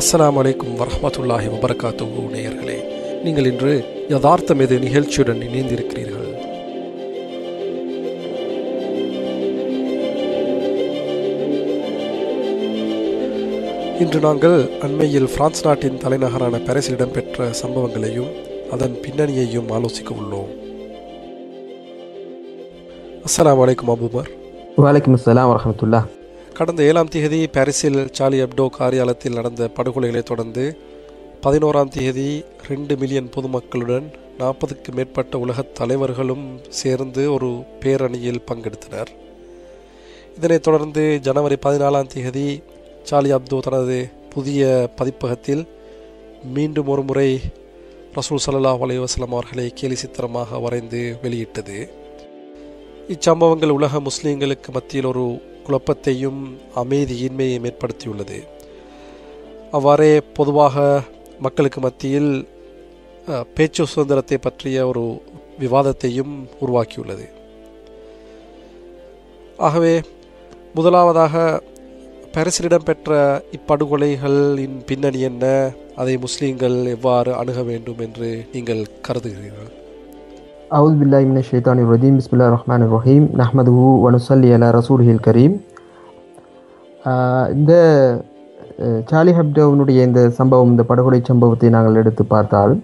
அஸ்லாம் அலைக்கும் வரமத்துல்லாஹி வபரகாத்து நேயர்களே நீங்கள் இன்று யதார்த்தம் எது நிகழ்ச்சியுடன் இணைந்திருக்கிறீர்கள்? இன்று நாங்கள் அண்மையில் பிரான்ஸ் நாட்டின் தலைநகரான பாரிஸில் இடம்பெற்ற சம்பவங்களையும் அதன் பின்னணியையும் ஆலோசிக்க உள்ளோம். அஸ்லாம் வலைக்கும் அபுமர் வலைக்கம் அஸ்லாம் வரமத்துல்லா கடந்த ஏழாம் தேதி பாரிஸில் சார்லி அப்டோ காரியாலயத்தில் நடந்த படுகொலைகளைத் தொடர்ந்து பதினோராம் தேதி ரெண்டு மில்லியன் பொதுமக்களுடன் நாற்பதுக்கு மேற்பட்ட உலகத் தலைவர்களும் சேர்ந்து ஒரு பேரணியில் பங்கெடுத்தனர். இதனைத் தொடர்ந்து ஜனவரி பதினாலாம் தேதி சார்லி அப்தோ தனது புதிய பதிப்பகத்தில் மீண்டும் ஒரு முறை ரசூல் சல்லாஹ் அலைவாஸ்லாம் அவர்களை கேலி சித்திரமாக வரைந்து வெளியிட்டது. இச்சம்பவங்கள் உலக முஸ்லீம்களுக்கு மத்தியில் ஒரு குழப்பத்தையும் அமைதியின்மையையும் ஏற்படுத்தியுள்ளது. அவ்வாறே பொதுவாக மக்களுக்கு மத்தியில் பேச்சு சுதந்திரத்தை பற்றிய ஒரு விவாதத்தையும் உருவாக்கியுள்ளது. ஆகவே முதலாவதாக பாரிஸில் இடம்பெற்ற இப்படுகொலைகளின் பின்னணி என்ன? அதை முஸ்லீம்கள் எவ்வாறு அணுக வேண்டும் என்று நீங்கள் கருதுகிறீர்கள்? அவுத் பில்லாஹி மின ஷைத்தானிர் ரஜீம் பிஸ்மில்லா ரஹ்மான் ரஹீம் நஹமது வ நுஸல்லி அலா ரசூலிஹில் கரீம் இந்த சாலி சார்லி ஹப்டோவினுடைய இந்த சம்பவம் இந்த படுகொலை சம்பவத்தை நாங்கள் எடுத்து பார்த்தால்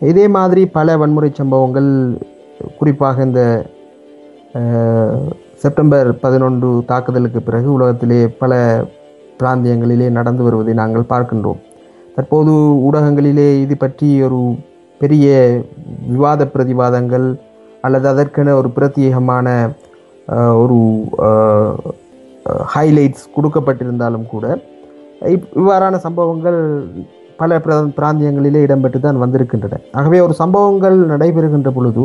இதே மாதிரி பல வன்முறை சம்பவங்கள் குறிப்பாக இந்த செப்டம்பர் பதினொன்று தாக்குதலுக்கு பிறகு உலகத்திலே பல பிராந்தியங்களிலே நடந்து வருவதை நாங்கள் பார்க்கின்றோம். தற்போது ஊடகங்களிலே இது பற்றி ஒரு பெரிய விவாத பிரதிவாதங்கள் அல்லது அதற்கென ஒரு பிரத்யேகமான ஒரு ஹைலைட்ஸ் கொடுக்கப்பட்டிருந்தாலும் கூட இப்- இவ்வாறான சம்பவங்கள் பல பிர பிராந்தியங்களிலே இடம்பெற்று தான் வந்திருக்கின்றன. ஆகவே ஒரு சம்பவங்கள் நடைபெறுகின்ற பொழுது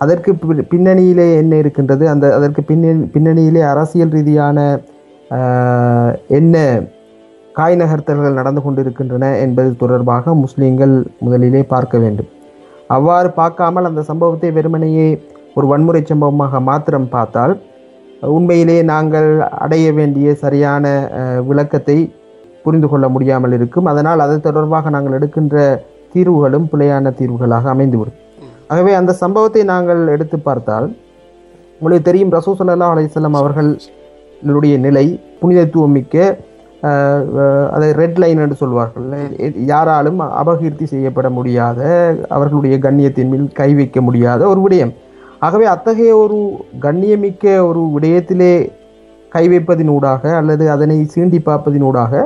அதற்கு பின்னணியிலே என்ன இருக்கின்றது அந்த அதற்கு பின்னணி பின்னணியிலே அரசியல் ரீதியான என்ன காய் நகர்த்தல்கள் நடந்து கொண்டிருக்கின்றன என்பது தொடர்பாக முஸ்லீம்கள் முதலிலே பார்க்க வேண்டும். அவ்வாறு பார்க்காமல் அந்த சம்பவத்தை வெறுமனையே ஒரு வன்முறை சம்பவமாக மாத்திரம் பார்த்தால் உண்மையிலே நாங்கள் அடைய வேண்டிய சரியான விளக்கத்தை புரிந்து கொள்ள முடியாமல் இருக்கும். அதனால் அது தொடர்பாக நாங்கள் எடுக்கின்ற தீர்வுகளும் பிழையான தீர்வுகளாக அமைந்துவிடும். ஆகவே அந்த சம்பவத்தை நாங்கள் எடுத்து பார்த்தால் உங்களுக்கு தெரியும் ரசூ சல்லா அலிஸ்லாம் அவர்களுடைய நிலை புனிதத்துவம் மிக்க அதை ரெட் லைன் என்று சொல்வார்கள். யாராலும் அபகீர்த்தி செய்யப்பட முடியாத அவர்களுடைய கண்ணியத்தின் மேல் கை வைக்க முடியாத ஒரு விடயம். ஆகவே அத்தகைய ஒரு கண்ணியமிக்க ஒரு விடயத்திலே கை வைப்பதினூடாக அல்லது அதனை சீண்டி பார்ப்பதினூடாக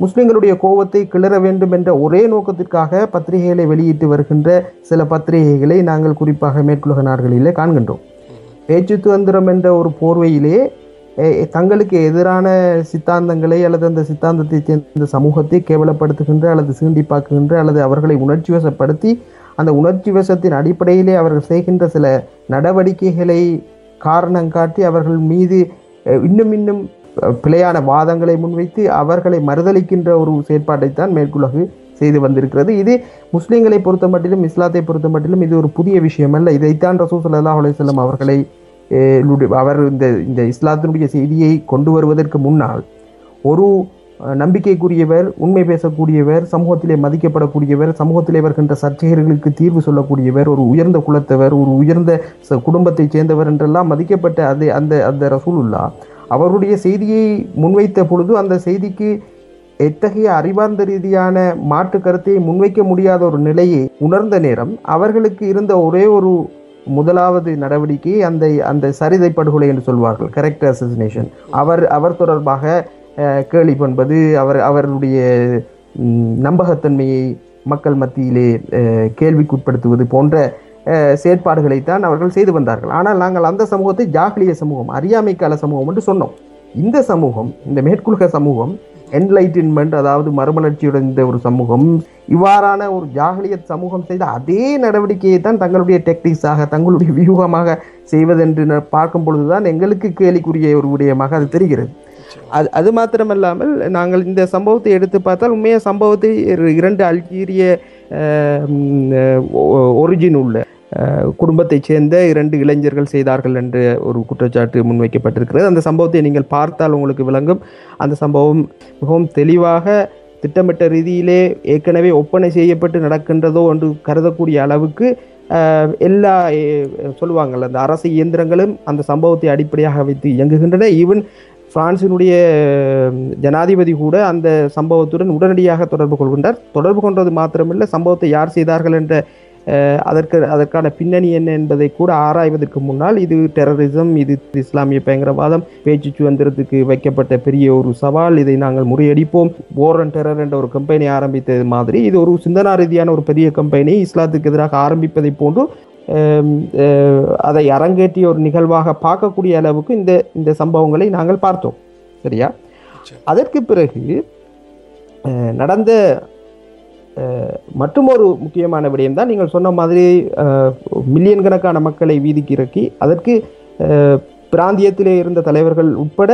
முஸ்லிம்களுடைய கோபத்தை கிளற வேண்டும் என்ற ஒரே நோக்கத்திற்காக பத்திரிகைகளை வெளியிட்டு வருகின்ற சில பத்திரிகைகளை நாங்கள் குறிப்பாக மேற்குலக நாடுகளிலே காண்கின்றோம். பேச்சு சுதந்திரம் என்ற ஒரு போர்வையிலே தங்களுக்கு எதிரான சித்தாந்தங்களை அல்லது அந்த சித்தாந்தத்தை சேர்ந்த சமூகத்தை கேவலப்படுத்துகின்ற அல்லது சீண்டி பார்க்குகின்ற அல்லது அவர்களை உணர்ச்சி வசப்படுத்தி அந்த உணர்ச்சி வசத்தின் அடிப்படையிலே அவர்கள் செய்கின்ற சில நடவடிக்கைகளை காரணம் காட்டி அவர்கள் மீது இன்னும் இன்னும் பிழையான வாதங்களை முன்வைத்து அவர்களை மறுதளிக்கின்ற ஒரு செயற்பாட்டைத்தான் மேற்குலகு செய்து வந்திருக்கிறது. இது முஸ்லீம்களை பொறுத்த மட்டிலும் இஸ்லாத்தை பொறுத்த மட்டிலும் இது ஒரு புதிய விஷயம் அல்ல இதைத்தான் ரசூ சல்லா அலைஹி அவர்களை அவர் இந்த இந்த இஸ்லாத்தினுடைய செய்தியை கொண்டு வருவதற்கு முன்னால் ஒரு நம்பிக்கைக்குரியவர் உண்மை பேசக்கூடியவர் சமூகத்திலே மதிக்கப்படக்கூடியவர் சமூகத்திலே வருகின்ற சர்ச்சைகளுக்கு தீர்வு சொல்லக்கூடியவர் ஒரு உயர்ந்த குலத்தவர் ஒரு உயர்ந்த ச- குடும்பத்தைச் சேர்ந்தவர் என்றெல்லாம் மதிக்கப்பட்ட அதே அந்த அந்த ரசூலுல்லா அவருடைய செய்தியை முன்வைத்த பொழுது அந்த செய்திக்கு எத்தகைய அறிவார்ந்த ரீதியான மாற்று கருத்தை முன்வைக்க முடியாத ஒரு நிலையை உணர்ந்த நேரம் அவர்களுக்கு இருந்த ஒரே ஒரு முதலாவது நடவடிக்கை அந்த அந்த சரிதை படுகொலை என்று சொல்வார்கள் கரெக்ட் அசசினேஷன் அவர் அவர் தொடர்பாக கேள்வி கேலி பண்பது அவர் அவருடைய நம்பகத்தன்மையை மக்கள் மத்தியிலே கேள்விக்குட்படுத்துவது போன்ற செயற்பாடுகளை செயற்பாடுகளைத்தான் அவர்கள் செய்து வந்தார்கள். ஆனால் நாங்கள் அந்த சமூகத்தை ஜாகலிய சமூகம் அறியாமைக்கால சமூகம் என்று சொன்னோம். இந்த சமூகம் இந்த மேற்குலக சமூகம் என்லைட்டின்மெண்ட் அதாவது மறுமலர்ச்சியுடன் இந்த ஒரு சமூகம் இவ்வாறான ஒரு ஜாகலியத் சமூகம் செய்த அதே நடவடிக்கையை தான் தங்களுடைய டெக்டிக்ஸாக தங்களுடைய வியூகமாக செய்வதென்று ந- பார்க்கும் பொழுதுதான் எங்களுக்கு கேலிக்குரிய ஒரு விடயமாக அது தெரிகிறது. அது அது மாத்திரமல்லாமல் நாங்கள் இந்த சம்பவத்தை எடுத்து பார்த்தால் உண்மையாக சம்பவத்தை இரு- இரண்டு அல்ஜீரிய ஒரிஜின் உள்ள குடும்பத்தைச் சேர்ந்த இரண்டு இளைஞர்கள் செய்தார்கள் என்று ஒரு குற்றச்சாட்டு முன்வைக்கப்பட்டிருக்கிறது. அந்த சம்பவத்தை நீங்கள் பார்த்தால் உங்களுக்கு விளங்கும். அந்த சம்பவம் மிகவும் தெளிவாக திட்டமிட்ட ரீதியிலே ஏற்கனவே ஒப்பனை செய்யப்பட்டு நடக்கின்றதோ என்று கருதக்கூடிய அளவுக்கு எல்லா சொல்லுவாங்கள்ல அந்த அரசு இயந்திரங்களும் அந்த சம்பவத்தை அடிப்படையாக வைத்து இயங்குகின்றன. ஈவன் பிரான்சினுடைய ஜனாதிபதி கூட அந்த சம்பவத்துடன் உடனடியாக தொடர்பு கொள்கின்றார். தொடர்பு கொண்டது மாத்திரமில்லை சம்பவத்தை யார் செய்தார்கள் என்ற அதற்கு அதற்கான பின்னணி என்ன என்பதை கூட ஆராய்வதற்கு முன்னால் இது டெரரிசம் இது இஸ்லாமிய பயங்கரவாதம் பேச்சு சுதந்திரத்துக்கு வைக்கப்பட்ட பெரிய ஒரு சவால். இதை நாங்கள் முறியடிப்போம். And டெரர் என்ற ஒரு கம்பெனி ஆரம்பித்தது மாதிரி இது ஒரு சிந்தனா ரீதியான ஒரு பெரிய கம்பெனி இஸ்லாத்துக்கு எதிராக ஆரம்பிப்பதை போன்று அதை அரங்கேற்றிய ஒரு நிகழ்வாக பார்க்கக்கூடிய அளவுக்கு இந்த இந்த சம்பவங்களை நாங்கள் பார்த்தோம். சரியா? அதற்கு பிறகு நடந்த மற்றும் ஒரு முக்கியமான விடயம் தான் நீங்கள் சொன்ன மாதிரி மில்லியன் கணக்கான மக்களை வீதிக்கு இறக்கி அதற்கு பிராந்தியத்திலே இருந்த தலைவர்கள் உட்பட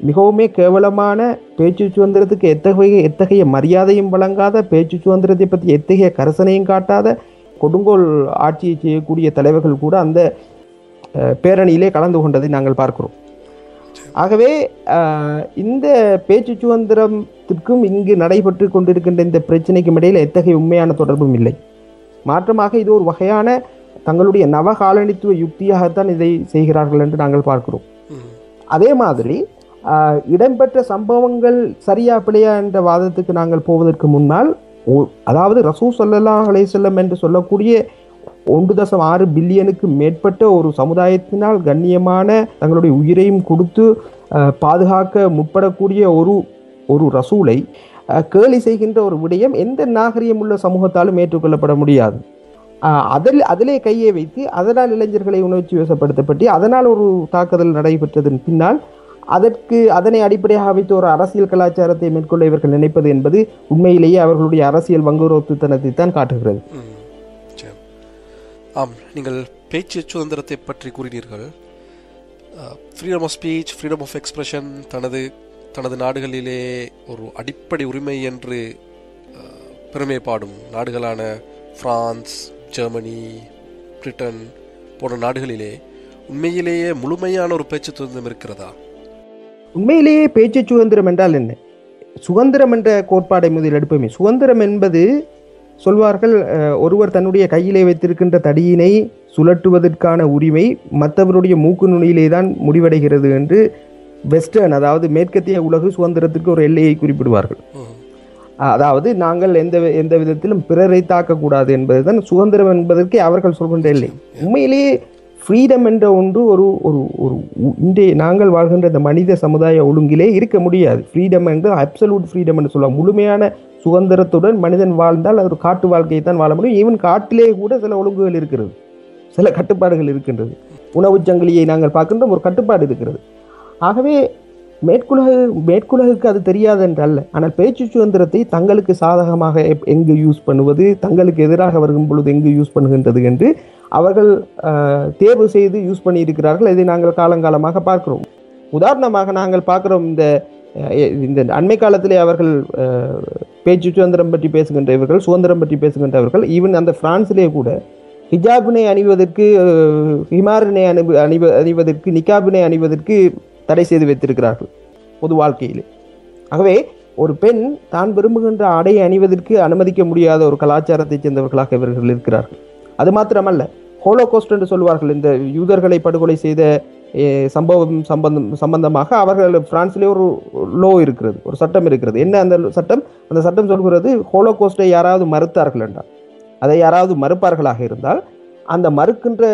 மிகவுமே கேவலமான பேச்சு சுதந்திரத்துக்கு எத்தகைய எத்தகைய மரியாதையும் வழங்காத பேச்சு சுதந்திரத்தை பற்றி எத்தகைய கரசனையும் காட்டாத கொடுங்கோல் ஆட்சியை செய்யக்கூடிய தலைவர்கள் கூட அந்த பேரணியிலே கலந்து கொண்டதை நாங்கள் பார்க்கிறோம். ஆகவே இந்த பேச்சு சுதந்திரத்திற்கும் இங்கு நடைபெற்று கொண்டிருக்கின்ற இந்த பிரச்சனைக்கும் இடையில் எத்தகைய உண்மையான தொடர்பும் இல்லை. மாற்றமாக இது ஒரு வகையான தங்களுடைய நவகாலனித்துவ யுக்தியாகத்தான் இதை செய்கிறார்கள் என்று நாங்கள் பார்க்கிறோம். அதே மாதிரி இடம்பெற்ற சம்பவங்கள் சரியா பிழையா என்ற வாதத்துக்கு நாங்கள் போவதற்கு முன்னால் ஓ- அதாவது ரசூ சொல்லலாம் அலை செல்லம் என்று சொல்லக்கூடிய ஒன்று தசம் ஆறு பில்லியனுக்கு மேற்பட்ட ஒரு சமுதாயத்தினால் கண்ணியமான தங்களுடைய உயிரையும் கொடுத்து பாதுகாக்க முற்படக்கூடிய ஒரு ஒரு ரசூலை கேலி செய்கின்ற ஒரு விடயம் எந்த நாகரிகம் உள்ள சமூகத்தாலும் ஏற்றுக்கொள்ளப்பட முடியாது. அதில் அதிலே கையை வைத்து அதனால் இளைஞர்களை உணர்ச்சி வசப்படுத்தப்பட்டு அதனால் ஒரு தாக்குதல் நடைபெற்றதன் பின்னால் அதற்கு அதனை அடிப்படையாக வைத்து ஒரு அரசியல் கலாச்சாரத்தை மேற்கொள்ள இவர்கள் நினைப்பது என்பது உண்மையிலேயே அவர்களுடைய அரசியல் வங்குரோத்துத்தனத்தை தான் காட்டுகிறது ஆம் நீங்கள் பேச்சு சுதந்திரத்தை பற்றி கூறினீர்கள். Freedom of speech freedom of expression தனது தனது நாடுகளிலே ஒரு அடிப்படை உரிமை என்று பெருமை பாடும் நாடுகளான பிரான்ஸ் ஜெர்மனி பிரிட்டன் போன்ற நாடுகளிலே உண்மையிலேயே முழுமையான ஒரு பேச்சு சுதந்திரம் இருக்கிறதா? உண்மையிலேயே பேச்சு சுதந்திரம் என்றால் என்ன? சுதந்திரம் என்ற கோட்பாடை முதலில் எடுப்போமே. சுதந்திரம் என்பது சொல்வார்கள் ஒருவர் தன்னுடைய கையிலே வைத்திருக்கின்ற தடியினை சுழற்றுவதற்கான உரிமை மற்றவருடைய மூக்கு நுனியிலே தான் முடிவடைகிறது என்று வெஸ்டர்ன் அதாவது மேற்கத்திய உலகு சுதந்திரத்திற்கு ஒரு எல்லையை குறிப்பிடுவார்கள். அதாவது நாங்கள் எந்த எந்த விதத்திலும் பிறரை தாக்கக்கூடாது என்பதுதான் சுதந்திரம் என்பதற்கே அவர்கள் சொல்கின்ற இல்லை உண்மையிலேயே ஃப்ரீடம் என்ற ஒன்று ஒரு ஒரு ஒரு இன்றைய நாங்கள் வாழ்கின்ற இந்த மனித சமுதாய ஒழுங்கிலே இருக்க முடியாது. ஃப்ரீடம் என்று அப்சல்யூட் ஃப்ரீடம் என்று சொல்லலாம். முழுமையான சுதந்திரத்துடன் மனிதன் வாழ்ந்தால் அது ஒரு காட்டு வாழ்க்கையை தான் வாழ முடியும். ஈவன் காட்டிலே கூட சில ஒழுங்குகள் இருக்கிறது. சில கட்டுப்பாடுகள் இருக்கின்றது. உணவுச் சங்கிலியை நாங்கள் பார்க்கின்றோம். ஒரு கட்டுப்பாடு இருக்கிறது. ஆகவே மேற்குலகு மேற்குலகுக்கு அது தெரியாது என்றல்ல ஆனால் பேச்சு சுதந்திரத்தை தங்களுக்கு சாதகமாக எப்- எங்கு யூஸ் பண்ணுவது தங்களுக்கு எதிராக வருகும் பொழுது எங்கு யூஸ் பண்ணுகின்றது என்று அவர்கள் தேர்வு செய்து யூஸ் பண்ணியிருக்கிறார்கள். இதை நாங்கள் காலங்காலமாக பார்க்கிறோம். உதாரணமாக நாங்கள் பார்க்குறோம் இந்த இந்த அண்மை காலத்திலே அவர்கள் பேச்சு சுதந்திரம் பற்றி பேசுகின்ற இவர்கள் சுதந்திரம் பற்றி பேசுகின்றவர்கள் ஈவன் அந்த பிரான்ஸிலே கூட ஹிஜாபினை அணிவதற்கு ஹிமாரினை அணிவு அணிவ அணிவதற்கு நிக்காபினை அணிவதற்கு தடை செய்து வைத்திருக்கிறார்கள் பொது வாழ்க்கையிலே. ஆகவே ஒரு பெண் தான் விரும்புகின்ற ஆடையை அணிவதற்கு அனுமதிக்க முடியாத ஒரு கலாச்சாரத்தைச் சேர்ந்தவர்களாக இவர்கள் இருக்கிறார்கள். அது மாத்திரமல்ல ஹோலோகோஸ்ட் என்று சொல்வார்கள். இந்த யூதர்களை படுகொலை செய்த சம்பவம் சம்பந்தம் சம்பந்தமாக அவர்கள் பிரான்சிலே ஒரு லோ இருக்கிறது ஒரு சட்டம் இருக்கிறது. என்ன அந்த சட்டம்? அந்த சட்டம் சொல்கிறது ஹோலோகோஸ்டை யாராவது மறுத்தார்கள் என்றால் அதை யாராவது மறுப்பார்களாக இருந்தால் அந்த மறுக்கின்ற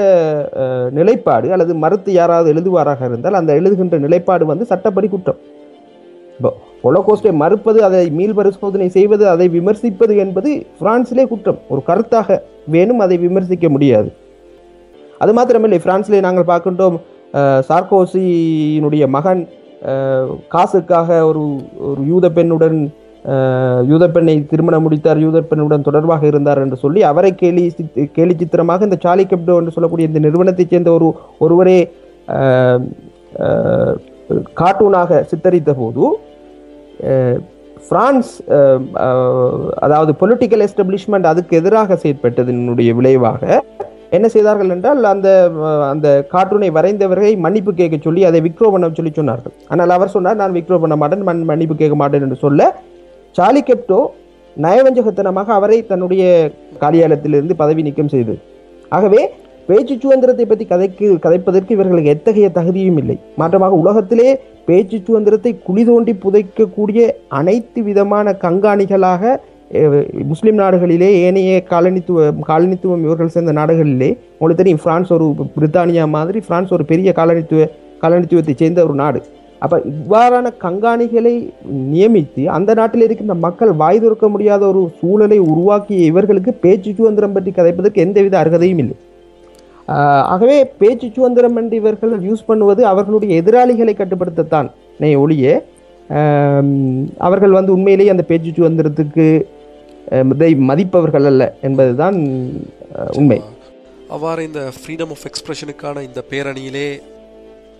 நிலைப்பாடு அல்லது மறுத்து யாராவது எழுதுவாராக இருந்தால் அந்த எழுதுகின்ற நிலைப்பாடு வந்து சட்டப்படி குற்றம். இப்போ ஹோலோகோஸ்டை மறுப்பது அதை மீள் பரிசோதனை செய்வது அதை விமர்சிப்பது என்பது பிரான்சிலே குற்றம். ஒரு கருத்தாக வேணும் அதை விமர்சிக்க முடியாது. அது மாத்திரமில்லை பிரான்சிலே நாங்கள் பார்க்கின்றோம் சார்கோசியினுடைய மகன் காசுக்காக ஒரு ஒரு யூத பெண்ணுடன் யூத பெண்ணை திருமணம் முடித்தார். யூத பெண்ணுடன் தொடர்பாக இருந்தார் என்று சொல்லி அவரை கேலி சித்- கேலி சித்திரமாக இந்த சார்லி கெப்டோ என்று சொல்லக்கூடிய இந்த நிறுவனத்தைச் சேர்ந்த ஒரு ஒருவரே கார்ட்டூனாக சித்தரித்த போது பிரான்ஸ் அதாவது பொலிட்டிக்கல் எஸ்டபிளிஷ்மெண்ட் அதுக்கு எதிராக செயற்பட்டதனுடைய விளைவாக என்ன செய்தார்கள் என்றால் அந்த அந்த கார்ட்டூனை வரைந்தவரை மன்னிப்பு கேட்க சொல்லி அதை விக்ரோ பண்ண சொல்லி சொன்னார்கள். ஆனால் அவர் சொன்னார் நான் விக்ரோ பண்ண மாட்டேன் மன்னிப்பு கேட்க மாட்டேன் என்று சொல்ல சார்லி கெப்டோ நயவஞ்சகத்தனமாக அவரை தன்னுடைய காரியாலயத்திலிருந்து பதவி நீக்கம் செய்தது ஆகவே பேச்சு சுதந்திரத்தை பற்றி கதைக்கு கதைப்பதற்கு இவர்களுக்கு எத்தகைய தகுதியும் இல்லை. மாற்றமாக உலகத்திலே பேச்சு சுதந்திரத்தை குழி தோண்டி புதைக்கக்கூடிய அனைத்து விதமான கண்காணிகளாக முஸ்லீம் நாடுகளிலே ஏனைய காலனித்துவ காலனித்துவம் இவர்கள் சேர்ந்த நாடுகளிலே உங்களுக்கு தெரியும் பிரான்ஸ் ஒரு பிரித்தானியா மாதிரி பிரான்ஸ் ஒரு பெரிய காலனித்துவ காலனித்துவத்தை சேர்ந்த ஒரு நாடு. அப்போ இவ்வாறான கண்காணிகளை நியமித்து அந்த நாட்டில் இருக்கின்ற மக்கள் வாய் திறக்க முடியாத ஒரு சூழலை உருவாக்கிய இவர்களுக்கு பேச்சு சுதந்திரம் பற்றி கதைப்பதற்கு எந்தவித அருகதையும் இல்லை. ஆகவே பேச்சு சுதந்திரம் என்று இவர்கள் யூஸ் பண்ணுவது அவர்களுடைய எதிராளிகளை கட்டுப்படுத்தத்தான் நே ஒழிய அவர்கள் வந்து உண்மையிலேயே அந்த பேச்சு சுதந்திரத்துக்கு இதை மதிப்பவர்கள் அல்ல என்பதுதான் உண்மை. அவ்வாறு இந்த ஃப்ரீடம் ஆஃப் எக்ஸ்பிரஷனுக்கான இந்த பேரணியிலே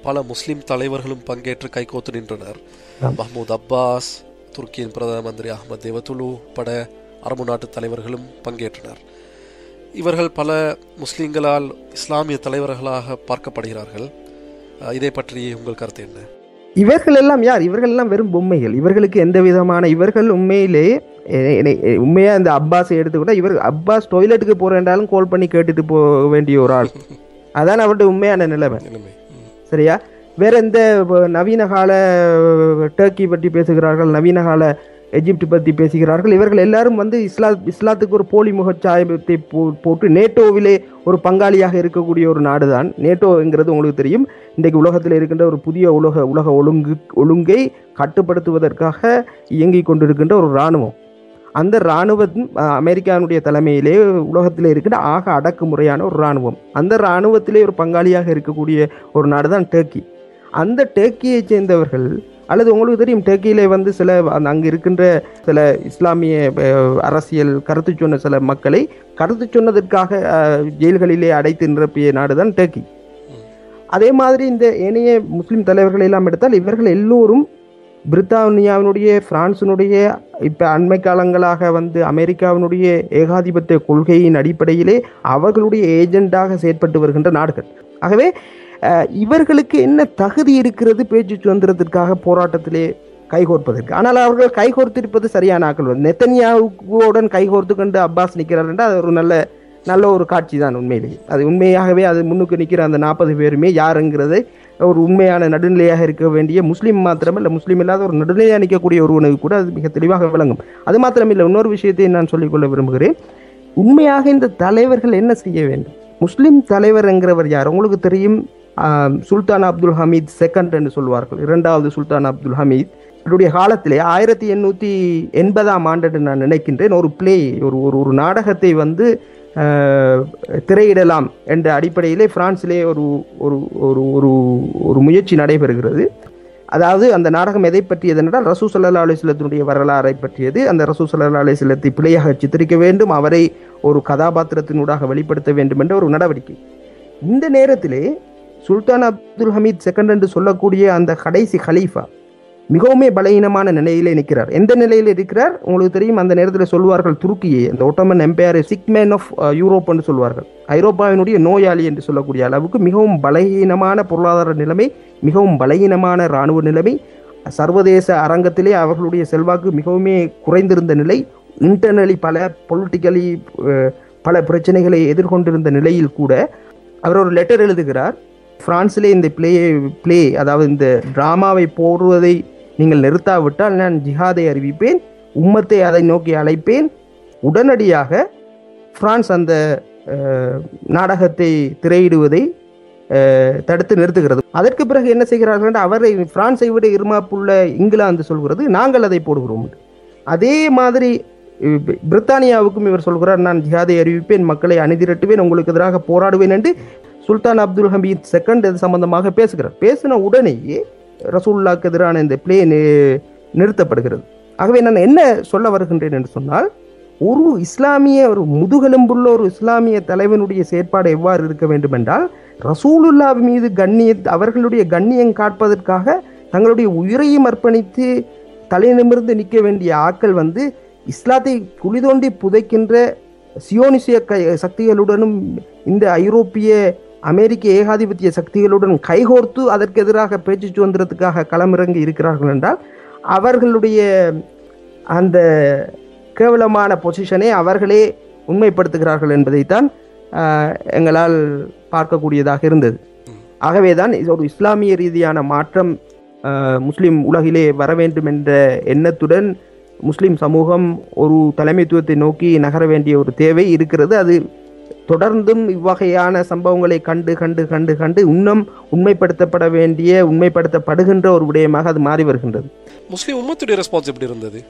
பல முஸ்லிம் தலைவர்களும் பங்கேற்று கைகோத்து நின்றனர். மஹ்மூத் அப்பாஸ் துருக்கியின் பிரதம மந்திரி அஹ்மத் தேவதுலு உட்பட அரபு நாட்டு தலைவர்களும் பங்கேற்றனர். இவர்கள் பல முஸ்லிம்களால் இஸ்லாமிய தலைவர்களாக பார்க்கப்படுகிறார்கள். இதை பற்றி உங்கள் கருத்து என்ன? இவர்கள் எல்லாம் யார்? இவர்கள் எல்லாம் வெறும் பொம்மைகள். இவர்களுக்கு எந்த விதமான இவர்கள் உண்மையிலே எ- எ- எ- உண்மையா இந்த அப்பாஸை எடுத்துக்கிட்டா இவர் அப்பாஸ் டொய்லெட்டுக்கு போறேன்றாலும் கால் பண்ணி கேட்டுட்டு போக வேண்டிய ஒரு ஆள். அதான் அவருடைய உண்மையான நிலைமை. சரியா? வேற எந்த நவீன கால டர்க்கி பற்றி பேசுகிறார்கள் நவீன கால எகிப்து பற்றி பேசுகிறார்கள். இவர்கள் எல்லாரும் வந்து இஸ்லா இஸ்லாத்துக்கு ஒரு போலி முகச்சாயத்தை போ போட்டு நேட்டோவிலே ஒரு பங்காளியாக இருக்கக்கூடிய ஒரு நாடு தான் நேட்டோங்கிறது உங்களுக்கு தெரியும். இன்றைக்கு உலகத்தில் இருக்கின்ற ஒரு புதிய உலக உலக ஒழுங்கு ஒழுங்கை கட்டுப்படுத்துவதற்காக இயங்கிக் கொண்டிருக்கின்ற ஒரு இராணுவம். அந்த இராணுவம் அஹ், அமெரிக்கானுடைய தலைமையிலே உலகத்தில் இருக்கின்ற ஆக அடக்குமுறையான ஒரு இராணுவம். அந்த இராணுவத்திலே ஒரு பங்காளியாக இருக்கக்கூடிய ஒரு நாடு தான் டேர்க்கி. அந்த டேர்க்கியை சேர்ந்தவர்கள் அல்லது உங்களுக்கு தெரியும் டர்க்கியிலே வந்து சில அந்த அங்கே இருக்கின்ற சில இஸ்லாமிய அரசியல் கருத்து சொன்ன சில மக்களை கருத்து சொன்னதற்காக ஜெயில்களிலே அடைத்து நிரப்பிய நாடு தான் டேர்க்கி. அதே மாதிரி இந்த ஏனைய முஸ்லீம் தலைவர்களை எல்லாம் எடுத்தால் இவர்கள் எல்லோரும் பிரித்தானியாவினுடைய பிரான்சினுடைய இப்போ அண்மை காலங்களாக வந்து அமெரிக்காவினுடைய ஏகாதிபத்திய கொள்கையின் அடிப்படையிலே அவர்களுடைய ஏஜெண்டாக செயற்பட்டு வருகின்ற நாடுகள். ஆகவே இவர்களுக்கு என்ன தகுதி இருக்கிறது பேச்சு சுதந்திரத்திற்காக போராட்டத்திலே கைகோர்ப்பதற்கு? ஆனால் அவர்கள் கைகோர்த்திருப்பது சரியான ஆக்கள் நெத்தன்யாவுடன் கைகோர்த்து கொண்டு அப்பாஸ் நிற்கிறார் என்றால் அது ஒரு நல்ல நல்ல ஒரு காட்சி தான் உண்மையிலேயே அது உண்மையாகவே அது முன்னுக்கு நிற்கிற அந்த நாற்பது பேருமே யாருங்கிறதை ஒரு உண்மையான நடுநிலையாக இருக்க வேண்டிய முஸ்லீம் மாத்திரமல்ல முஸ்லீம் இல்லாத ஒரு நடுநிலையாக நிற்கக்கூடிய ஒருவனுக்கு கூட அது மிக தெளிவாக விளங்கும். அது மாத்திரமில்லை இன்னொரு விஷயத்தை நான் சொல்லிக்கொள்ள விரும்புகிறேன். உண்மையாக இந்த தலைவர்கள் என்ன செய்ய வேண்டும்? முஸ்லீம் தலைவர் என்கிறவர் யார்? உங்களுக்கு தெரியும் சுல்தான் அப்துல் ஹமீத் செகண்ட் என்று சொல்வார்கள் இரண்டாவது சுல்தான் அப்துல் ஹமீத். இவருடைய காலத்திலே ஆயிரத்தி எண்ணூற்றி எண்பதாம் ஆண்டு என்று நான் நினைக்கின்றேன். ஒரு பிளே ஒரு ஒரு ஒரு நாடகத்தை வந்து திரையிடலாம் என்ற அடிப்படையிலே பிரான்சிலே ஒரு ஒரு ஒரு ஒரு ஒரு முயற்சி நடைபெறுகிறது. அதாவது அந்த நாடகம் எதை பற்றியது என்றால் ரசூ சல்லா அலிஸ்லத்தினுடைய வரலாறை பற்றியது. அந்த ரசூ சல்லா அலிஸ்லத்தை பிழையாக சித்தரிக்க வேண்டும் அவரை ஒரு கதாபாத்திரத்தினூடாக வெளிப்படுத்த வேண்டும் என்ற ஒரு நடவடிக்கை. இந்த நேரத்திலே சுல்தான் அப்துல் ஹமீத் செகண்ட் என்று சொல்லக்கூடிய அந்த கடைசி ஹலீஃபா மிகவுமே பலகீனமான நிலையிலே நிற்கிறார். எந்த நிலையில் இருக்கிறார் உங்களுக்கு தெரியும் அந்த நேரத்தில் சொல்வார்கள் துருக்கியை அந்த Ottoman empire sick man of என்று சொல்வார்கள். ஐரோப்பாவினுடைய நோயாளி என்று சொல்லக்கூடிய அளவுக்கு மிகவும் பலகீனமான பொருளாதார நிலைமை மிகவும் பலகீனமான இராணுவ நிலைமை சர்வதேச அரங்கத்திலே அவர்களுடைய செல்வாக்கு மிகவுமே குறைந்திருந்த நிலை இன்டர்னலி பல பொலிட்டிக்கலி uh, பல பிரச்சனைகளை எதிர்கொண்டிருந்த நிலையில் கூட அவர் ஒரு லெட்டர் எழுதுகிறார். பிரான்சிலே இந்த பிளே பிளே அதாவது இந்த டிராமாவை போடுவதை நீங்கள் நிறுத்தாவிட்டால் நான் ஜிஹாதை அறிவிப்பேன் உம்மத்தை அதை நோக்கி அழைப்பேன். உடனடியாக பிரான்ஸ் அந்த நாடகத்தை திரையிடுவதை தடுத்து நிறுத்துகிறது. அதற்கு பிறகு என்ன செய்கிறார்கள் என்று அவரை பிரான்ஸை விட இருமாப்புள்ள இங்கிலாந்து சொல்கிறது நாங்கள் அதை போடுகிறோம் என்று. அதே மாதிரி பிரித்தானியாவுக்கும் இவர் சொல்கிறார் நான் ஜிஹாதை அறிவிப்பேன் மக்களை அணிதிரட்டுவேன் உங்களுக்கு எதிராக போராடுவேன் என்று. சுல்தான் அப்துல் ஹமீத் செகண்ட் இது சம்பந்தமாக பேசுகிறார். பேசின உடனேயே ரசூல்லாக்கு எதிரான இந்த பிளே நிறுத்தப்படுகிறது. ஆகவே நான் என்ன சொல்ல வருகின்றேன் என்று சொன்னால் ஒரு இஸ்லாமிய ஒரு முதுகெலும்புள்ள ஒரு இஸ்லாமிய தலைவனுடைய செயற்பாடு எவ்வாறு இருக்க வேண்டும் என்றால் ரசூலுல்லா மீது கண்ணிய அவர்களுடைய கண்ணியம் காட்பதற்காக தங்களுடைய உயிரையும் அர்ப்பணித்து தலைநிமிர்ந்து நிற்க வேண்டிய ஆட்கள் வந்து இஸ்லாத்தை குழி தோண்டி புதைக்கின்ற சியோனிசிய க சக்திகளுடனும் இந்த ஐரோப்பிய அமெரிக்க ஏகாதிபத்திய சக்திகளுடன் கைகோர்த்து அதற்கு எதிராக பேச்சு சுதந்திரத்துக்காக களமிறங்கி இருக்கிறார்கள் என்றால் அவர்களுடைய அந்த கேவலமான பொசிஷனை அவர்களே உண்மைப்படுத்துகிறார்கள் என்பதைத்தான் எங்களால் பார்க்கக்கூடியதாக இருந்தது. ஆகவேதான் இது ஒரு இஸ்லாமிய ரீதியான மாற்றம் முஸ்லீம் உலகிலே வர வேண்டும் என்ற எண்ணத்துடன் முஸ்லீம் சமூகம் ஒரு தலைமைத்துவத்தை நோக்கி நகர வேண்டிய ஒரு தேவை இருக்கிறது. அது தொடர்ந்தும் இவ்வகையான சம்பவங்களை கண்டு கண்டு கண்டு கண்டு இன்னும் உண்மைப்படுத்தப்பட வேண்டிய உண்மைப்படுத்தப்படுகின்ற ஒரு விடயமாக அது மாறி வருகின்றது. முஸ்லீம் உம்மத்துடைய ரெஸ்பான்ஸ் எப்படி இருந்தது?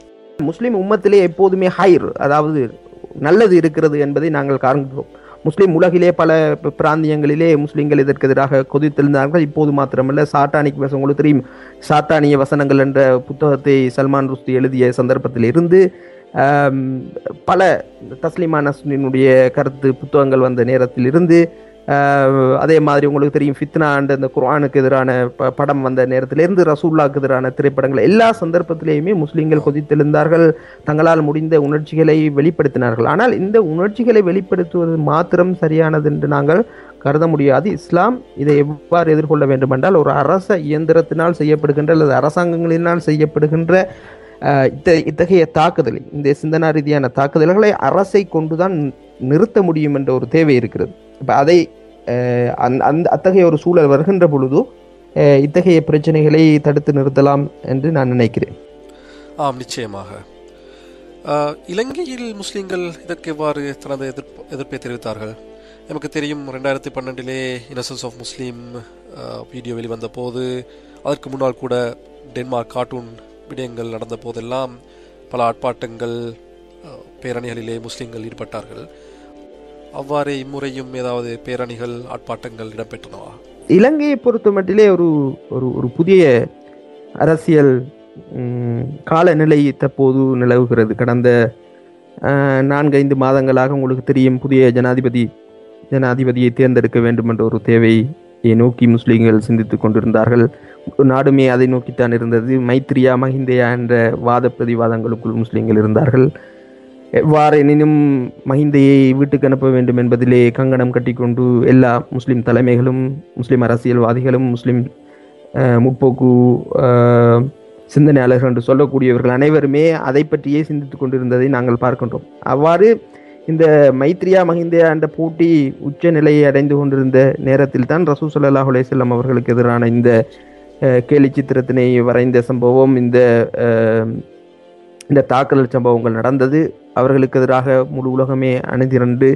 முஸ்லிம் உம்மத்திலே எப்போதுமே ஹைர் அதாவது நல்லது இருக்கிறது என்பதை நாங்கள் காண்கிறோம். முஸ்லிம் உலகிலே பல பிராந்தியங்களிலே முஸ்லிம்கள் இதற்கு எதிராக கொதித்திருந்தார்கள். இப்போது மாத்திரமல்ல சாட்டானிக் வசனம் உங்களுக்கு தெரியும் சாத்தானிய வசனங்கள் என்ற புத்தகத்தை சல்மான் ருஸ்தி எழுதிய சந்தர்ப்பத்தில் இருந்து பல தஸ்லிமா நஸ்ரினுடைய கருத்து புத்தகங்கள் வந்த நேரத்தில் இருந்து அதே மாதிரி உங்களுக்கு தெரியும் ஃபித்னா அண்ட் இந்த குர்ஆனுக்கு எதிரான ப- படம் வந்த நேரத்திலிருந்து ரசூல்லாக்கு எதிரான திரைப்படங்கள் எல்லா சந்தர்ப்பத்திலேயுமே முஸ்லீம்கள் கொதித்தெழுந்தார்கள் தங்களால் முடிந்த உணர்ச்சிகளை வெளிப்படுத்தினார்கள். ஆனால் இந்த உணர்ச்சிகளை வெளிப்படுத்துவது மாத்திரம் சரியானது என்று நாங்கள் கருத முடியாது. இஸ்லாம் இதை எவ்வாறு எதிர்கொள்ள வேண்டுமென்றால் ஒரு அரச இயந்திரத்தினால் செய்யப்படுகின்ற அல்லது அரசாங்கங்களினால் செய்யப்படுகின்ற இத்தகைய தாக்குதலை இந்த சிந்தனா ரீதியான தாக்குதல்களை அரசை கொண்டுதான் நிறுத்த முடியும் என்ற ஒரு தேவை இருக்கிறது. இப்போ அதை அந் அந்த அத்தகைய ஒரு சூழல் வருகின்ற பொழுது இத்தகைய பிரச்சனைகளை தடுத்து நிறுத்தலாம் என்று நான் நினைக்கிறேன். ஆம் நிச்சயமாக. இலங்கையில் முஸ்லிம்கள் இதற்கு எவ்வாறு தனது எதிர்ப்பு எதிர்ப்பை தெரிவித்தார்கள்? நமக்கு தெரியும் ரெண்டாயிரத்தி பன்னெண்டிலே இன்னசென்ஸ் ஆஃப் முஸ்லீம் வீடியோ வெளிவந்த போது அதற்கு முன்னால் கூட டென்மார்க் கார்ட்டூன் விடயங்கள் நடந்த போதெல்லாம் பல ஆர்ப்பாட்டங்கள் பேரணிகளிலே முஸ்லிம்கள் ஈடுபட்டார்கள். அவ்வாறே இம்முறையும் ஏதாவது பேரணிகள் ஆர்ப்பாட்டங்கள் இடம்பெற்றனவா? இலங்கையை பொறுத்த மட்டிலே ஒரு ஒரு ஒரு புதிய அரசியல் காலநிலை தற்போது நிலவுகிறது. கடந்த நான்கைந்து மாதங்களாக உங்களுக்கு தெரியும் புதிய ஜனாதிபதி ஜனாதிபதியை தேர்ந்தெடுக்க வேண்டும் என்ற ஒரு தேவையை நோக்கி முஸ்லீம்கள் சிந்தித்துக் கொண்டிருந்தார்கள். நாடுமே அதை நோக்கித்தான் இருந்தது. மைத்ரியா மஹிந்தயா என்ற வாத பிரதிவாதங்களுக்குள் முஸ்லீம்கள் இருந்தார்கள். எவ்வாறெனினும் மஹிந்தையை வீட்டுக்கு அனுப்ப வேண்டும் என்பதிலே கங்கணம் கட்டிக்கொண்டு எல்லா முஸ்லீம் தலைமைகளும் முஸ்லீம் அரசியல்வாதிகளும் முஸ்லீம் முற்போக்கு சிந்தனையாளர்கள் என்று சொல்லக்கூடியவர்கள் அனைவருமே அதை பற்றியே சிந்தித்துக் கொண்டிருந்ததை நாங்கள் பார்க்கின்றோம். அவ்வாறு இந்த மைத்ரியா மஹிந்தயா என்ற போட்டி உச்ச நிலையை அடைந்து கொண்டிருந்த நேரத்தில் தான் ரசூ சல்லாஹ் அலையம் அவர்களுக்கு எதிரான இந்த கேலி சித்திரத்தினை வரைந்த சம்பவம் இந்த இந்த தாக்குதல் சம்பவங்கள் நடந்தது. அவர்களுக்கு எதிராக முழு உலகமே அணிதிரண்டு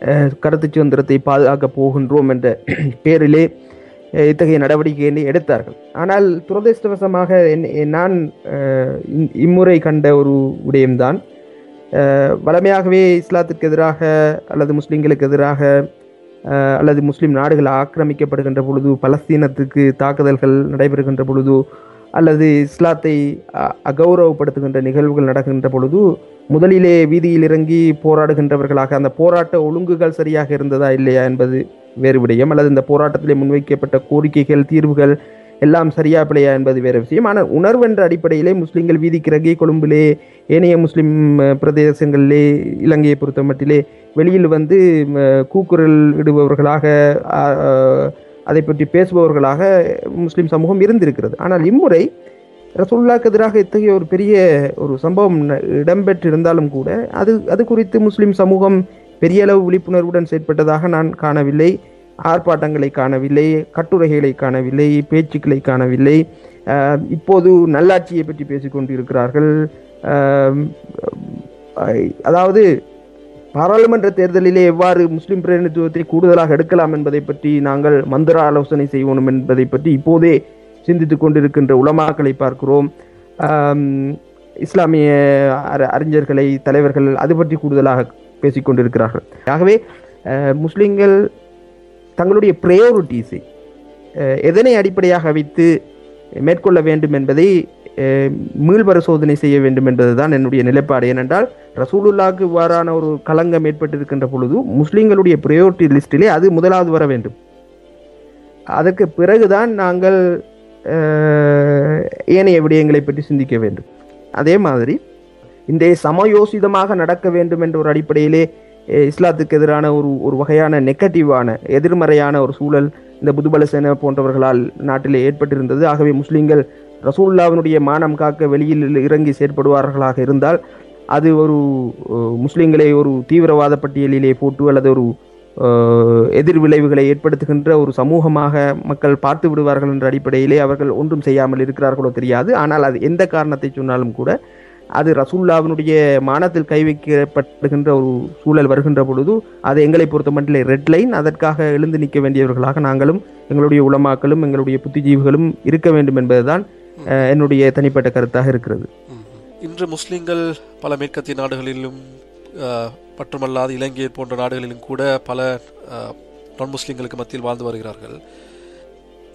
அஹ், கருத்து சுதந்திரத்தை பாதுகாக்கப் போகின்றோம் என்ற பேரிலே இத்தகைய நடவடிக்கையை எடுத்தார்கள். ஆனால் துரதிருஷ்டவசமாக என்- நான் இம்முறை கண்ட ஒரு விடயம்தான். வளமையாகவே வழமையாகவே இஸ்லாத்திற்கு எதிராக அல்லது முஸ்லீம்களுக்கு எதிராக அல்லது முஸ்லீம் நாடுகள் ஆக்கிரமிக்கப்படுகின்ற பொழுது பலஸ்தீனத்துக்கு தாக்குதல்கள் நடைபெறுகின்ற பொழுது அல்லது இஸ்லாத்தை அகௌரவப்படுத்துகின்ற நிகழ்வுகள் நடக்கின்ற பொழுது முதலிலே வீதியில் இறங்கி போராடுகின்றவர்களாக அந்த போராட்ட ஒழுங்குகள் சரியாக இருந்ததா இல்லையா என்பது வேறு விடயம். அல்லது இந்த போராட்டத்திலே முன்வைக்கப்பட்ட கோரிக்கைகள் தீர்வுகள் எல்லாம் சரியா பிள்ளையா என்பது வேறு விஷயம். ஆனால் உணர்வு என்ற அடிப்படையிலே முஸ்லீம்கள் வீதிக்கு கொழும்பிலே ஏனைய முஸ்லீம் பிரதேசங்களிலே இலங்கையை பொறுத்த மட்டிலே வெளியில் வந்து கூக்குரல் இடுபவர்களாக அதை பற்றி பேசுபவர்களாக முஸ்லீம் சமூகம் இருந்திருக்கிறது. ஆனால் இம்முறை ரசூல்லாக்கு எதிராக இத்தகைய ஒரு பெரிய ஒரு சம்பவம் ந- இடம்பெற்றிருந்தாலும் கூட அது அது குறித்து முஸ்லீம் சமூகம் பெரிய அளவு விழிப்புணர்வுடன் செயற்பட்டதாக நான் காணவில்லை. ஆர்ப்பாட்டங்களை காணவில்லை கட்டுரைகளை காணவில்லை பேச்சுக்களை காணவில்லை. இப்போது நல்லாட்சியை பற்றி பேசிக்கொண்டிருக்கிறார்கள் அதாவது பாராளுமன்ற தேர்தலிலே எவ்வாறு முஸ்லிம் பிரதிநிதித்துவத்தை கூடுதலாக எடுக்கலாம் என்பதை பற்றி நாங்கள் மந்திர ஆலோசனை செய்வோம் என்பதை பற்றி இப்போதே சிந்தித்துக் கொண்டிருக்கின்ற உலமாக்களை பார்க்கிறோம். இஸ்லாமிய அறிஞர்களை தலைவர்கள் அது பற்றி கூடுதலாக பேசிக்கொண்டிருக்கிறார்கள் ஆகவே முஸ்லிம்கள் தங்களுடைய ப்ரையோரிட்டிஸை எதனை அடிப்படையாக வைத்து மேற்கொள்ள வேண்டும் என்பதை மீள்பரிசோதனை செய்ய வேண்டும் என்பதுதான் என்னுடைய நிலைப்பாடு. ஏனென்றால் ரசூலுல்லாக்கு இவ்வாறான ஒரு களங்கம் ஏற்பட்டிருக்கின்ற பொழுது முஸ்லீம்களுடைய ப்ரையோரிட்டி லிஸ்டிலே அது முதலாவது வர வேண்டும். அதற்கு பிறகுதான் நாங்கள் ஏனைய விடயங்களை பற்றி சிந்திக்க வேண்டும். அதே மாதிரி இந்த சமயோசிதமாக நடக்க வேண்டும் என்ற ஒரு அடிப்படையிலே இஸ்லாத்துக்கு எதிரான ஒரு ஒரு வகையான நெகட்டிவான எதிர்மறையான ஒரு சூழல் இந்த புதுபலசேன போன்றவர்களால் நாட்டிலே ஏற்பட்டிருந்தது. ஆகவே முஸ்லீம்கள் ரசூல்லாவினுடைய மானம் காக்க வெளியில் இறங்கி செயற்படுவார்களாக இருந்தால் அது ஒரு முஸ்லீம்களை ஒரு தீவிரவாத பட்டியலிலே போட்டு அல்லது ஒரு எதிர்விளைவுகளை எதிர் விளைவுகளை ஏற்படுத்துகின்ற ஒரு சமூகமாக மக்கள் பார்த்து விடுவார்கள் என்ற அடிப்படையிலே அவர்கள் ஒன்றும் செய்யாமல் இருக்கிறார்களோ தெரியாது. ஆனால் அது எந்த காரணத்தை சொன்னாலும் கூட அது ரசூல்லாவினுடைய மானத்தில் கை வைக்கப்படுகின்ற ஒரு சூழல் வருகின்ற பொழுது அது எங்களை பொறுத்த மட்டும் ரெட் லைன் அதற்காக எழுந்து நிற்க வேண்டியவர்களாக நாங்களும் எங்களுடைய உலமாக்களும் எங்களுடைய புத்திஜீவிகளும் இருக்க வேண்டும் என்பதுதான் என்னுடைய தனிப்பட்ட கருத்தாக இருக்கிறது. இன்று முஸ்லிம்கள் பல மேற்கத்திய நாடுகளிலும் மட்டுமல்லாது இலங்கை போன்ற நாடுகளிலும் கூட பல நான் முஸ்லிம்களுக்கு மத்தியில் வாழ்ந்து வருகிறார்கள்.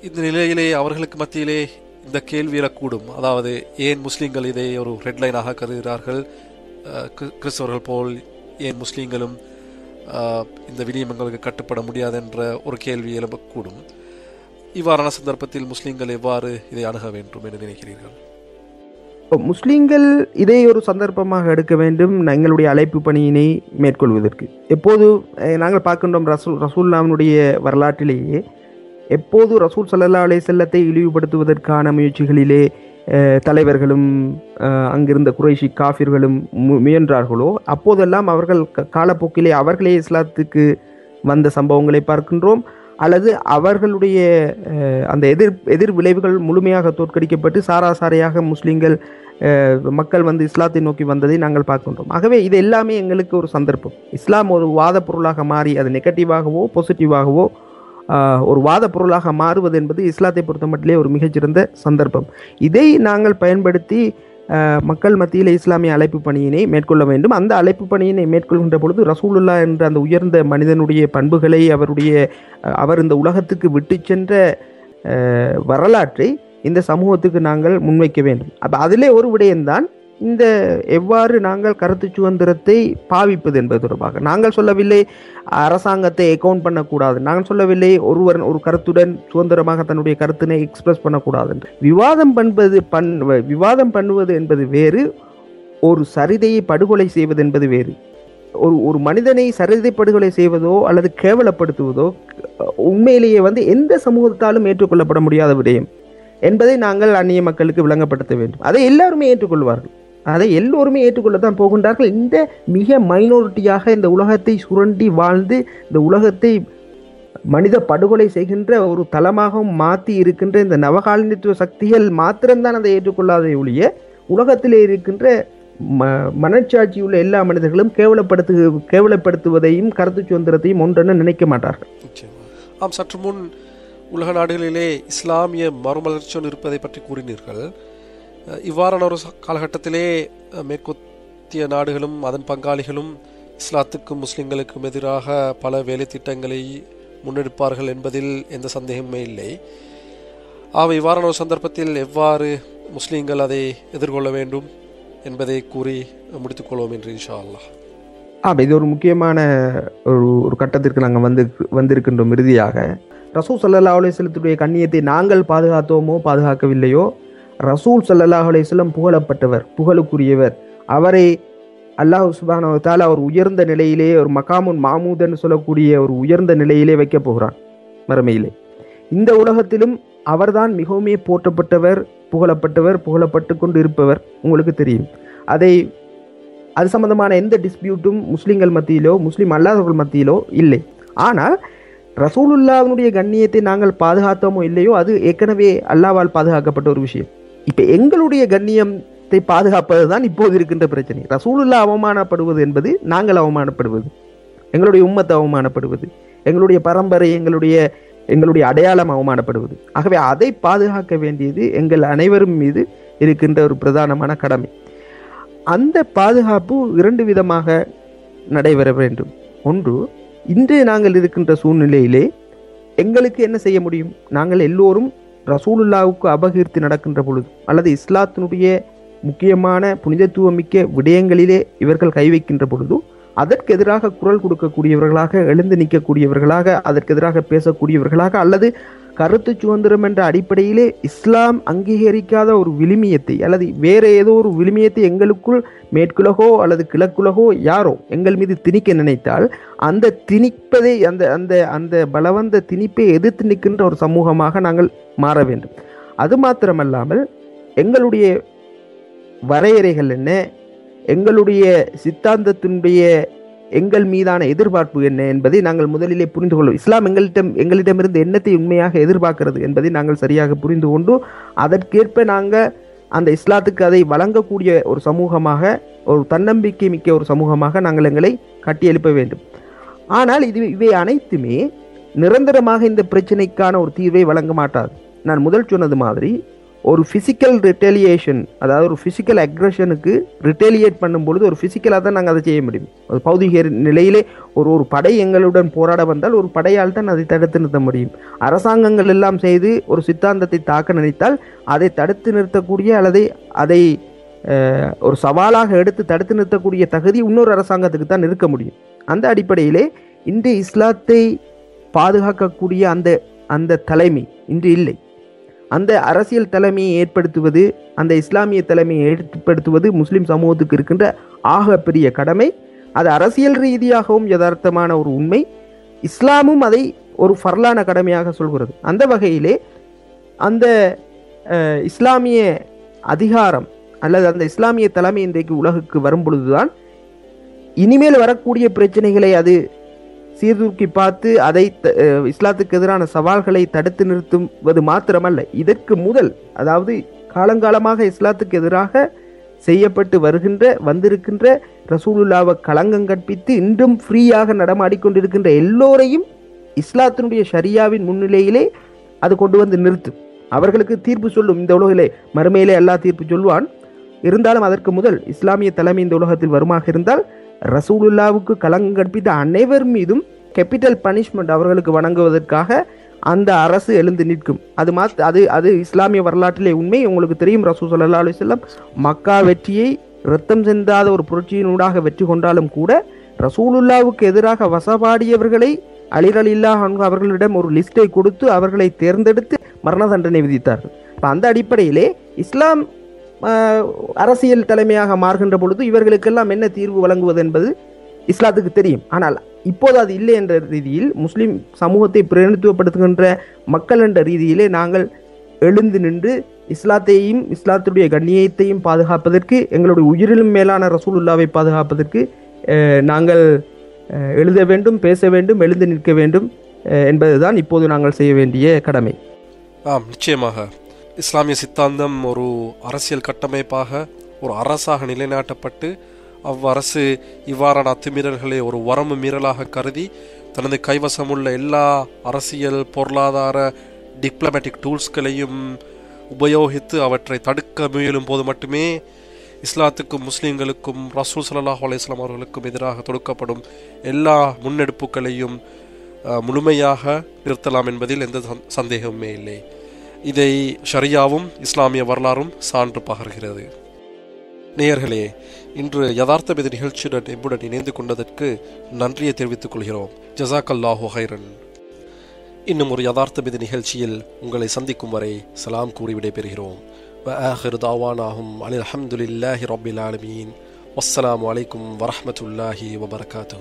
இந்த நிலையிலே அவர்களுக்கு மத்தியிலே இந்த கேள்வி எழக்கூடும் அதாவது ஏன் முஸ்லீம்கள் இதை ஒரு ஹெட்லைனாக கருதுகிறார்கள்? கிறிஸ்தவர்கள் போல் ஏன் முஸ்லீம்களும் இந்த விநியமங்களுக்கு கட்டுப்பட முடியாது என்ற ஒரு கேள்வி எழும்பக்கூடும். இவ்வாறான சந்தர்ப்பத்தில் முஸ்லீம்கள் எவ்வாறு இதை அணுக வேண்டும் என்று நினைக்கிறீர்கள்? இப்போ முஸ்லீம்கள் இதை ஒரு சந்தர்ப்பமாக எடுக்க வேண்டும் எங்களுடைய அழைப்பு பணியினை மேற்கொள்வதற்கு. எப்போது நாங்கள் பார்க்கின்றோம் ரசூல் ரசூல்லாவினுடைய வரலாற்றிலேயே எப்போது ரசூல் சல்லா அலே செல்லத்தை இழிவுபடுத்துவதற்கான முயற்சிகளிலே தலைவர்களும் அங்கிருந்த குறைஷி காஃபிர்களும் முயன்றார்களோ அப்போதெல்லாம் அவர்கள் க- காலப்போக்கிலே அவர்களே இஸ்லாத்துக்கு வந்த சம்பவங்களை பார்க்கின்றோம். அல்லது அவர்களுடைய அந்த எதிர் எதிர் விளைவுகள் முழுமையாக தோற்கடிக்கப்பட்டு சாராசாரையாக முஸ்லீம்கள் மக்கள் வந்து இஸ்லாத்தை நோக்கி வந்ததை நாங்கள் பார்க்கின்றோம். ஆகவே இது எல்லாமே எங்களுக்கு ஒரு சந்தர்ப்பம். இஸ்லாம் ஒரு வாத பொருளாக மாறி அது நெகட்டிவாகவோ பாசிட்டிவாகவோ ஒரு வாத பொருளாக மாறுவது என்பது இஸ்லாத்தை பொறுத்த மட்டிலே ஒரு மிகச்சிறந்த சந்தர்ப்பம். இதை நாங்கள் பயன்படுத்தி மக்கள் மத்தியில் இஸ்லாமிய அழைப்பு பணியினை மேற்கொள்ள வேண்டும். அந்த அழைப்பு பணியினை மேற்கொள்கின்ற பொழுது ரசூலுல்லா என்ற அந்த உயர்ந்த மனிதனுடைய பண்புகளை அவருடைய அவர் இந்த உலகத்துக்கு விட்டு சென்ற வரலாற்றை இந்த சமூகத்துக்கு நாங்கள் முன்வைக்க வேண்டும். அப்போ அதிலே ஒரு விடயம்தான் இந்த எவ்வாறு நாங்கள் கருத்து சுதந்திரத்தை பாவிப்பது என்பது தொடர்பாக. நாங்கள் சொல்லவில்லை அரசாங்கத்தை அக்கௌண்ட் பண்ணக்கூடாது. நாங்கள் சொல்லவில்லை ஒருவர் ஒரு கருத்துடன் சுதந்திரமாக தன்னுடைய கருத்தினை எக்ஸ்பிரஸ் பண்ணக்கூடாது என்று. விவாதம் பண்ணுவது பண் விவாதம் பண்ணுவது என்பது வேறு ஒரு சரிதையை படுகொலை செய்வது என்பது வேறு. ஒரு ஒரு மனிதனை சரிதை படுகொலை செய்வதோ அல்லது கேவலப்படுத்துவதோ உண்மையிலேயே வந்து எந்த சமூகத்தாலும் ஏற்றுக்கொள்ளப்பட முடியாத விடயம் என்பதை நாங்கள் அந்நிய மக்களுக்கு விளங்கப்படுத்த வேண்டும். அதை எல்லாருமே ஏற்றுக்கொள்வார்கள். அதை எல்லோருமே ஏற்றுக்கொள்ளத்தான் போகின்றார்கள். இந்த மிக மைனாரிட்டியாக இந்த உலகத்தை சுரண்டி வாழ்ந்து இந்த உலகத்தை மனித படுகொலை செய்கின்ற ஒரு தளமாகவும் மாற்றி இருக்கின்ற இந்த நவகாலனித்துவ சக்திகள் மாத்திரம்தான் அதை ஏற்றுக்கொள்ளாத ஒழிய உலகத்திலே இருக்கின்ற ம மனச்சாட்சி உள்ள எல்லா மனிதர்களும் கேவலப்படுத்து கேவலப்படுத்துவதையும் கருத்து சுதந்திரத்தையும் ஒன்றென நினைக்க மாட்டார்கள். ஆம் சற்று முன் உலக நாடுகளிலே இஸ்லாமிய மறுமலர்ச்சியோடு இருப்பதை பற்றி கூறினீர்கள். இவ்வாறான ஒரு காலகட்டத்திலே மேற்கத்திய நாடுகளும் அதன் பங்காளிகளும் இஸ்லாத்துக்கும் முஸ்லிம்களுக்கும் எதிராக பல வேலை திட்டங்களை முன்னெடுப்பார்கள் என்பதில் எந்த சந்தேகமே இல்லை. ஆக இவ்வாறான ஒரு சந்தர்ப்பத்தில் எவ்வாறு முஸ்லீம்கள் அதை எதிர்கொள்ள வேண்டும் என்பதை கூறி முடித்துக் கொள்வோம் என்று இன்ஷா அல்லாஹ் ஆமாம் இது ஒரு முக்கியமான ஒரு ஒரு கட்டத்திற்கு நாங்கள் வந்து வந்திருக்கின்றோம் இறுதியாக. ரசூ சல்லா அலைஹி கண்ணியத்தை நாங்கள் பாதுகாத்தோமோ பாதுகாக்கவில்லையோ ரசூல் சல்லாஹ் அலையம் புகழப்பட்டவர் புகழுக்குரியவர். அவரை அல்லாஹ் சுபான அவர் உயர்ந்த நிலையிலே ஒரு மகாமுன் மாமூதன்னு சொல்லக்கூடிய ஒரு உயர்ந்த நிலையிலே வைக்கப் போகிறான் மறுமையிலே. இந்த உலகத்திலும் அவர்தான் மிகவுமே போற்றப்பட்டவர் புகழப்பட்டவர் புகழப்பட்டு கொண்டு இருப்பவர் உங்களுக்கு தெரியும். அதை அது சம்பந்தமான எந்த டிஸ்பியூட்டும் முஸ்லீம்கள் மத்தியிலோ முஸ்லீம் அல்லாதவர்கள் மத்தியிலோ இல்லை. ஆனால் ரசூலுல்லாவினுடைய கண்ணியத்தை நாங்கள் பாதுகாத்தோமோ இல்லையோ அது ஏற்கனவே அல்லாவால் பாதுகாக்கப்பட்ட ஒரு விஷயம். இப்போ எங்களுடைய கண்ணியத்தை பாதுகாப்பது தான் இப்போது இருக்கின்ற பிரச்சனை. ரசூலுல்லா அவமானப்படுவது என்பது நாங்கள் அவமானப்படுவது. எங்களுடைய உம்மத்தை அவமானப்படுவது. எங்களுடைய பரம்பரை எங்களுடைய எங்களுடைய அடையாளம் அவமானப்படுவது. ஆகவே அதை பாதுகாக்க வேண்டியது எங்கள் அனைவரும் மீது இருக்கின்ற ஒரு பிரதானமான கடமை. அந்த பாதுகாப்பு இரண்டு விதமாக நடைபெற வேண்டும். ஒன்று இன்று நாங்கள் இருக்கின்ற சூழ்நிலையிலே எங்களுக்கு என்ன செய்ய முடியும்? நாங்கள் எல்லோரும் ரசூலுல்லாவுக்கு அபகீர்த்தி நடக்கின்ற பொழுது அல்லது இஸ்லாத்தினுடைய முக்கியமான புனிதத்துவமிக்க விடயங்களிலே இவர்கள் கை வைக்கின்ற பொழுது அதற்கு எதிராக குரல் கொடுக்கக்கூடியவர்களாக எழுந்து நிற்கக்கூடியவர்களாக அதற்கு எதிராக பேசக்கூடியவர்களாக அல்லது கருத்து சுதந்திரம் என்ற அடிப்படையிலே இஸ்லாம் அங்கீகரிக்காத ஒரு விழுமியத்தை அல்லது வேற ஏதோ ஒரு விழுமியத்தை எங்களுக்குள் மேற்குலகோ அல்லது கிழக்குலகோ யாரோ எங்கள் மீது திணிக்க நினைத்தால் அந்த திணிப்பதை அந்த அந்த அந்த பலவந்த திணிப்பை எதிர்த்து நிற்கின்ற ஒரு சமூகமாக நாங்கள் மாற வேண்டும். அது மாத்திரமல்லாமல் எங்களுடைய வரையறைகள் என்ன? எங்களுடைய சித்தாந்தத்தினுடைய எங்கள் மீதான எதிர்பார்ப்பு என்ன என்பதை நாங்கள் முதலிலே புரிந்து கொள்வோம். இஸ்லாம் எங்களிடம் எங்களிடமிருந்து என்னத்தை உண்மையாக எதிர்பார்க்கிறது என்பதை நாங்கள் சரியாக புரிந்து கொண்டு அதற்கேற்ப நாங்கள் அந்த இஸ்லாத்துக்கு அதை வழங்கக்கூடிய ஒரு சமூகமாக ஒரு தன்னம்பிக்கை மிக்க ஒரு சமூகமாக நாங்கள் எங்களை கட்டியெழுப்ப வேண்டும். ஆனால் இது இவை அனைத்துமே நிரந்தரமாக இந்த பிரச்சனைக்கான ஒரு தீர்வை வழங்க மாட்டாது. நான் முதல் சொன்னது மாதிரி ஒரு ஃபிசிக்கல் ரிட்டேலியேஷன் அதாவது ஒரு ஃபிசிக்கல் அக்ரஷனுக்கு ரிட்டேலியேட் பண்ணும் பொழுது ஒரு ஃபிசிக்கலாக தான் நாங்கள் அதை செய்ய முடியும். ஒரு பௌதிக நிலையிலே ஒரு ஒரு படை எங்களுடன் போராட வந்தால் ஒரு படையால் தான் அதை தடுத்து நிறுத்த முடியும். அரசாங்கங்கள் எல்லாம் செய்து ஒரு சித்தாந்தத்தை தாக்க நினைத்தால் அதை தடுத்து நிறுத்தக்கூடிய அல்லது அதை ஒரு சவாலாக எடுத்து தடுத்து நிறுத்தக்கூடிய தகுதி இன்னொரு அரசாங்கத்துக்கு தான் இருக்க முடியும். அந்த அடிப்படையிலே இன்று இஸ்லாத்தை பாதுகாக்கக்கூடிய அந்த அந்த தலைமை இன்று இல்லை. அந்த அரசியல் தலைமையை ஏற்படுத்துவது அந்த இஸ்லாமிய தலைமையை ஏற்படுத்துவது முஸ்லீம் சமூகத்துக்கு இருக்கின்ற ஆக பெரிய கடமை. அது அரசியல் ரீதியாகவும் யதார்த்தமான ஒரு உண்மை. இஸ்லாமும் அதை ஒரு ஃபர்லான கடமையாக சொல்கிறது. அந்த வகையிலே அந்த இஸ்லாமிய அதிகாரம் அல்லது அந்த இஸ்லாமிய தலைமை இன்றைக்கு உலகுக்கு வரும் பொழுதுதான் இனிமேல் வரக்கூடிய பிரச்சனைகளை அது சீர்தூக்கி பார்த்து அதை த- இஸ்லாத்துக்கு எதிரான சவால்களை தடுத்து நிறுத்துவது மாத்திரமல்ல. இதற்கு முதல் அதாவது காலங்காலமாக இஸ்லாத்துக்கு எதிராக செய்யப்பட்டு வருகின்ற வந்திருக்கின்ற ரசூலுல்லாவை களங்கம் கற்பித்து இன்றும் ஃப்ரீயாக நடமாடிக்கொண்டிருக்கின்ற எல்லோரையும் இஸ்லாத்தினுடைய ஷரியாவின் முன்னிலையிலே அது கொண்டு வந்து நிறுத்தும். அவர்களுக்கு தீர்ப்பு சொல்லும் இந்த உலகிலே மறுமையிலே எல்லா தீர்ப்பு சொல்வான். இருந்தாலும் அதற்கு முதல் இஸ்லாமிய தலைமை இந்த உலகத்தில் வருமாக இருந்தால் ரசூலுல்லாவுக்கு களங்கம் கற்பித்த அனைவர் மீதும் கேபிட்டல் பனிஷ்மெண்ட் அவர்களுக்கு வழங்குவதற்காக அந்த அரசு எழுந்து நிற்கும். அது மாத் அது அது இஸ்லாமிய வரலாற்றிலே உண்மை. உங்களுக்கு தெரியும் ரசூ சல்லா அலுவலம் மக்கா வெற்றியை ரத்தம் செந்தாத ஒரு புரட்சியினூடாக வெற்றி கொண்டாலும் கூட ரசூலுல்லாவுக்கு எதிராக வசபாடியவர்களை அலிரலில்லா அவர்களிடம் ஒரு லிஸ்ட்டை கொடுத்து அவர்களை தேர்ந்தெடுத்து மரண தண்டனை விதித்தார்கள். இப்போ அந்த அடிப்படையிலே இஸ்லாம் அரசியல் தலைமையாக மாறுகின்ற பொழுது இவர்களுக்கெல்லாம் என்ன தீர்வு வழங்குவது என்பது இஸ்லாத்துக்கு தெரியும். ஆனால் இப்போது அது இல்லை என்ற ரீதியில் முஸ்லீம் சமூகத்தை பிரதிநிதித்துவப்படுத்துகின்ற மக்கள் என்ற ரீதியிலே நாங்கள் எழுந்து நின்று இஸ்லாத்தையும் இஸ்லாத்துடைய கண்ணியத்தையும் பாதுகாப்பதற்கு எங்களுடைய உயிரிலும் மேலான ரசூலுல்லாவை பாதுகாப்பதற்கு நாங்கள் எழுத வேண்டும் பேச வேண்டும் எழுந்து நிற்க வேண்டும் என்பதுதான் இப்போது நாங்கள் செய்ய வேண்டிய கடமை. ஆம் நிச்சயமாக. இஸ்லாமிய சித்தாந்தம் ஒரு அரசியல் கட்டமைப்பாக ஒரு அரசாக நிலைநாட்டப்பட்டு அவ்வரசு இவ்வாறான அத்துமீறல்களை ஒரு வரம்பு மீறலாக கருதி தனது கைவசமுள்ள எல்லா அரசியல் பொருளாதார டிப்ளமேட்டிக் டூல்ஸ்களையும் உபயோகித்து அவற்றை தடுக்க முயலும் போது மட்டுமே இஸ்லாத்துக்கும் முஸ்லீம்களுக்கும் ரசூல் சல்லாஹ் அலையம் அவர்களுக்கும் எதிராக தொடுக்கப்படும் எல்லா முன்னெடுப்புகளையும் முழுமையாக நிறுத்தலாம் என்பதில் எந்த சந்- சந்தேகமுமே இல்லை. இதை ஷரியாவும் இஸ்லாமிய வரலாறும் சான்று பகர்கிறது. நேயர்களே இன்று யதார்த்த விதி நிகழ்ச்சியுடன் எம்புடன் இணைந்து கொண்டதற்கு நன்றியை தெரிவித்துக் கொள்கிறோம். ஜசாக்கல்லாஹு ஹைரன் இன்னும் ஒரு யதார்த்த விதி நிகழ்ச்சியில் உங்களை சந்திக்கும் வரை சலாம் கூறி விடைபெறுகிறோம். தாவானாகும் அலி அஹமதுல்லாஹி ரபில் ஆலமீன். வஸ்ஸலாம் வலைக்கும் வரமத்துல்லாஹி வபர்காத்து